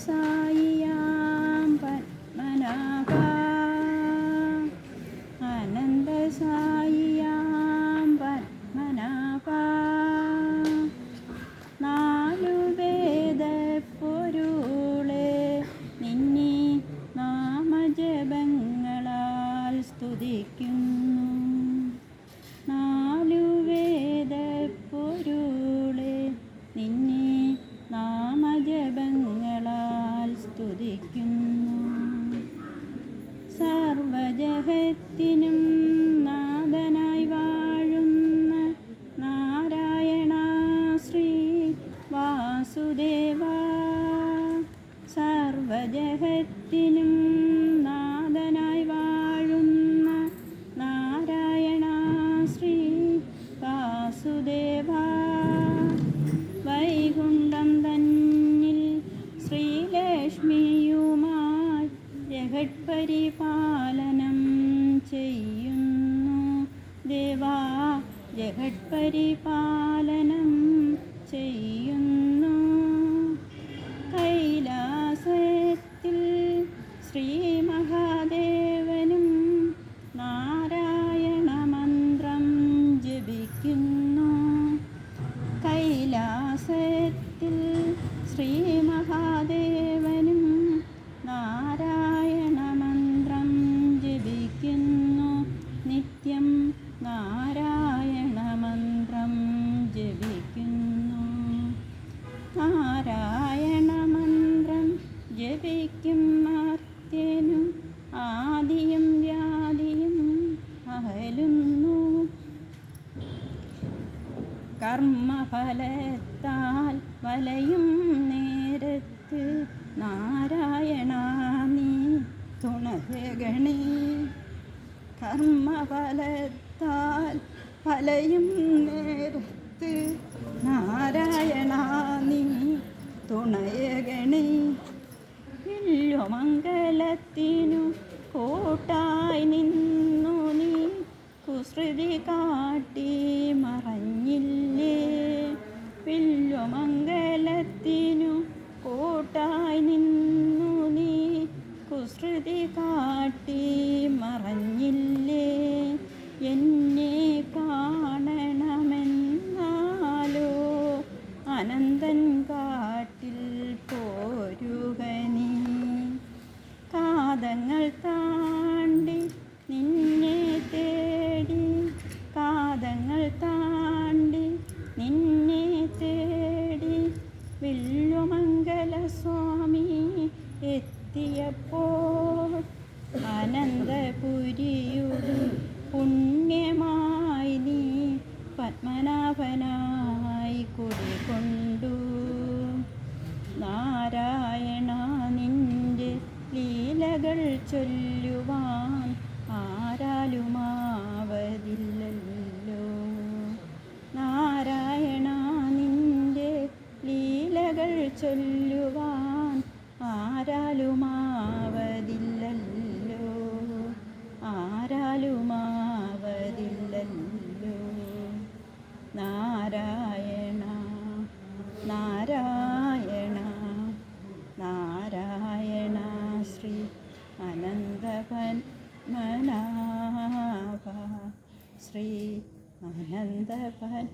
啥 സർവജഹത്തിനും നാഥനായി വാഴുന്ന നാരായണ ശ്രീ വാസുദേവ. സർവജഹത്തിനും നാഥനായി വാഴുന്ന ശ്രീ വൈകുണ്ഠം തന്നിൽ ജഗത്പരിപാലനം ചെയ്യുന്നു. ദേവാ ജഗത് പരിപാലനം ചെയ്യുന്നു. കൈലാസത്തിൽ ശ്രീ നാരായണ മന്ത്രം ജപിക്കുന്നു. നാരായണ മന്ത്രം ജപിക്കും മർത്യനും ആദിയും വ്യാധിയും അകലുന്നു കർമ്മഫലത്താൽ വലയും നേരത്ത് നാരായണ നീ തുണകണേ കർമ്മഫലത്താൽ വലയും നേരത്ത് നാരായണ നീ തുണയകണേ മംഗളത്തിനു കൂട്ടായി നിന്നു നീ. കുസൃതി കാട്ടി മറഞ്ഞില്ലേ? വില്ലുമംഗലത്തിനു എത്തിയപ്പോൾ അനന്തപുരിയുടെ പുണ്യമായി നീ പത്മനാഭനായി കുടികൊണ്ടു. നാരായണ നിന്റെ ലീലകൾ ചൊല്ലുവാൻ ആരാലുമാവതില്ലല്ലോ. നാരായണ നിന്റെ ലീലകൾ ചൊല്ലുവാൻ ആരാലുമാവതില്ലല്ലോ. ആരാലുമാവതില്ലല്ലോ. നാരായണ നാരായണ നാരായണ ശ്രീ അനന്തപത്മനാഭ ശ്രീ അനന്തപത്മനാഭ